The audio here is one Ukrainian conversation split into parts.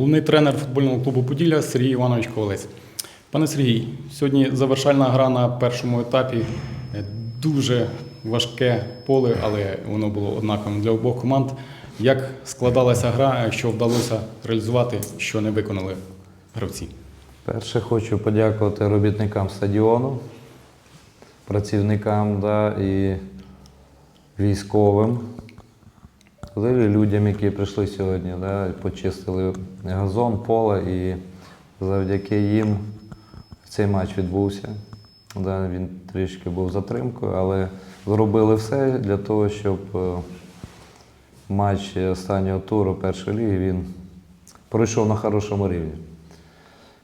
головний тренер футбольного клубу Поділля Сергій Іванович Ковалець. Пане Сергій, сьогодні завершальна гра на першому етапі. Е, Дуже важке поле, але воно було однаковим для обох команд. Як складалася гра, що вдалося реалізувати, що не виконали гравці? Перше хочу подякувати робітникам стадіону, працівникам да, і військовим, взагалі людям, які прийшли сьогодні, да, почистили газон, поле, і завдяки їм цей матч відбувся. Да, він трішки був затримкою, але зробили все для того, щоб е, матч останнього туру першої ліги він пройшов на хорошому рівні.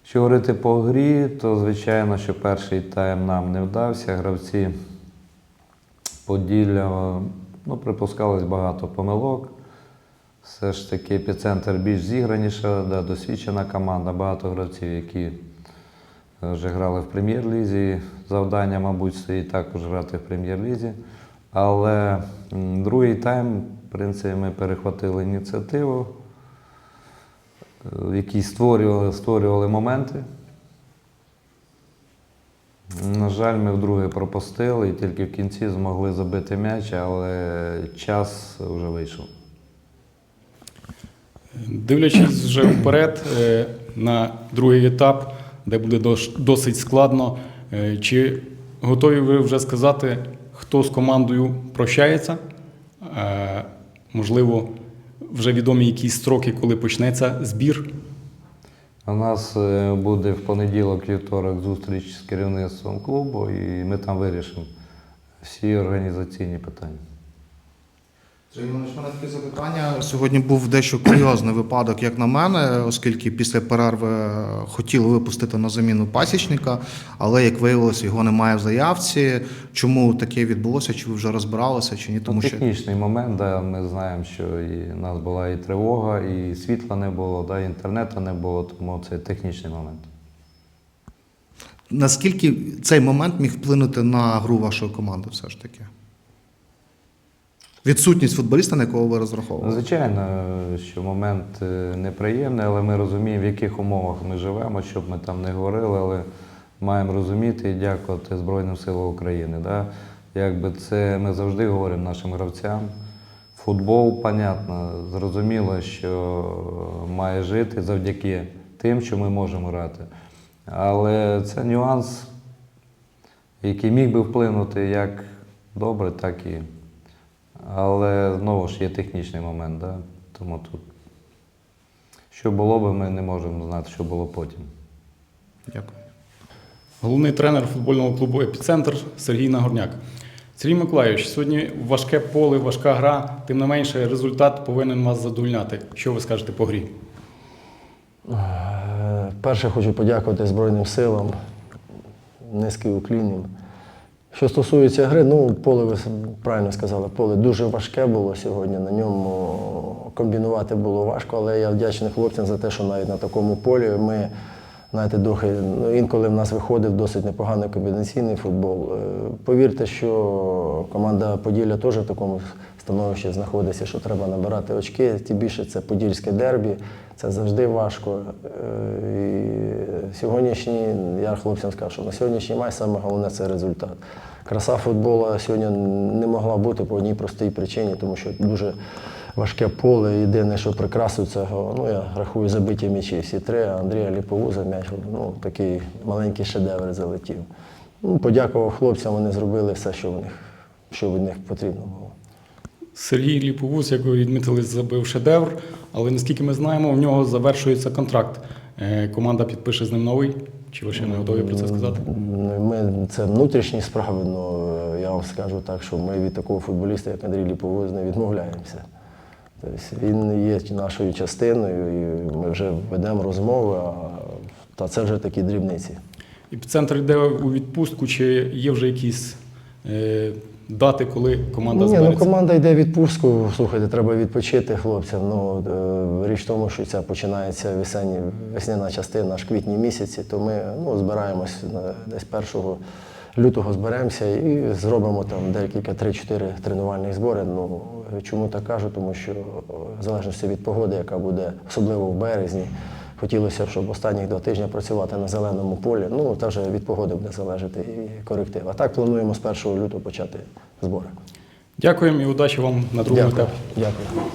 Якщо говорити по грі, то звичайно, що перший тайм нам не вдався. Гравці Поділля ну, припускалось багато помилок. Все ж таки епіцентр більш зіграніша, да, досвідчена команда, багато гравців, які е, вже грали в прем'єр-лізі. Завдання, мабуть, стоїть також грати в прем'єр-лізі. Але другий тайм, в принципі, ми перехватили ініціативу е, які створювали, створювали моменти. На жаль, ми вдруге пропустили і тільки в кінці змогли забити м'яч, але час вже вийшов. Дивлячись вже вперед е, на другий етап, де буде досить складно, е, чи готові ви вже сказати, хто з командою прощається? Е, Можливо, вже відомі якісь строки, коли почнеться збір? У нас е, буде в понеділок, вівторок зустріч з керівництвом клубу, і ми там вирішимо всі організаційні питання. Сергій Іванович, у мене таке запитання. Сьогодні був дещо курйозний випадок, як на мене, оскільки після перерви е, хотіли випустити на заміну пасічника, але як виявилося, його немає в заявці. Чому таке відбулося? Чи ви вже розбиралися, чи ні? Тому ну, що технічний момент, да, ми знаємо, що і у нас була і тривога, і світла не було, да, і інтернету не було, тому це технічний момент. наскільки цей момент міг вплинути на гру вашої команди, все ж таки? Відсутність футболіста, на якого ви розраховували? Звичайно, що момент е, неприємний, але ми розуміємо, в яких умовах ми живемо, щоб ми там не говорили, але маємо розуміти і дякувати Збройним силам України. Да? Якби це ми завжди говоримо нашим гравцям. Футбол, понятно, зрозуміло, що має жити завдяки тим, що ми можемо грати. Але це нюанс, який міг би вплинути як добре, так і. Але знову ж є технічний момент, да? тому тут. Що було би, ми не можемо знати, що було потім. Дякую. Головний тренер футбольного клубу Епіцентр Сергій Нагорняк. Сергій Миколайович, сьогодні важке поле, важка гра, тим не менше результат повинен вас задовольняти. Що ви скажете по грі? Перше хочу подякувати Збройним силам, низький уклін їм. Що стосується гри, ну поле ви правильно сказали, поле дуже важке було сьогодні. На ньому комбінувати було важко, але я вдячний хлопцям за те, що навіть на такому полі ми, знаєте, трохи, ну, інколи в нас виходив досить непоганий комбінаційний футбол. Е, Повірте, що команда Поділля теж в такому становищі знаходиться, що треба набирати очки. Тим більше це подільське дербі, це завжди важко. Е, І сьогоднішній, я хлопцям скажу, що на сьогоднішній матч саме головне це результат. Краса футболу сьогодні не могла бути по одній простій причині, тому що дуже важке поле. Єдине, що прикрасою цього, ну я рахую забиті м'ячі. Всі три, Андрія Ліповуза м'яч, ну такий маленький шедевр залетів. Ну, подякував хлопцям, вони зробили все, що в них, що від них потрібно було. Сергій Ліповус, як ви відмітили, забив шедевр, але наскільки ми знаємо, в нього завершується контракт. Е, Команда підпише з ним новий. Чи ви ще не готові про це сказати? Ми, це внутрішні справи, але я вам скажу так, що ми від такого футболіста, як Андрій Ліповоз, не відмовляємося. Тобто він є нашою частиною, і ми вже ведемо розмови, а, та це вже такі дрібниці. Епіцентр йде у відпустку, чи є вже якісь е, дати, коли команда Ні, ну команда йде відпустку. Слухайте, треба відпочити хлопцям. Ну е, річ в тому, що ця починається весенні, весняна частина аж квітні місяці, то ми ну, збираємось десь 1 лютого зберемося і зробимо там декілька 3-4 тренувальних збори. Ну Чому так кажу? Тому що е, в залежності від погоди, яка буде, особливо в березні, хотілося щоб останні два тижні працювати на зеленому полі. Ну, та вже від погоди буде залежати і коректив. А так плануємо з 1 лютого почати збори. Дякуємо і удачі вам на другому етапі. Дякую.